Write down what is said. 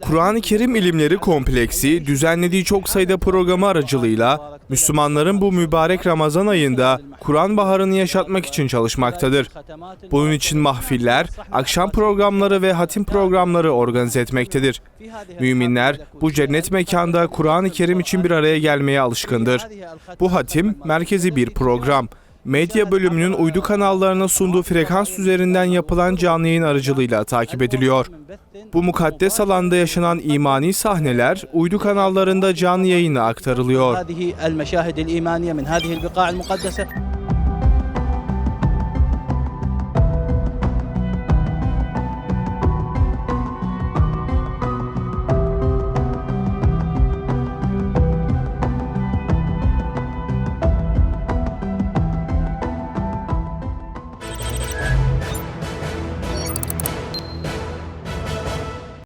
Kur'an-ı Kerim İlimleri Kompleksi düzenlediği çok sayıda programı aracılığıyla Müslümanların bu mübarek Ramazan ayında Kur'an baharını yaşatmak için çalışmaktadır. Bunun için mahfiller, akşam programları ve hatim programları organize etmektedir. Müminler bu cennet mekanda Kur'an-ı Kerim için bir araya gelmeye alışkındır. Bu hatim merkezi bir program. Medya bölümünün uydu kanallarına sunduğu frekans üzerinden yapılan canlı yayın aracılığıyla takip ediliyor. Bu mukaddes alanda yaşanan imani sahneler uydu kanallarında canlı yayına aktarılıyor.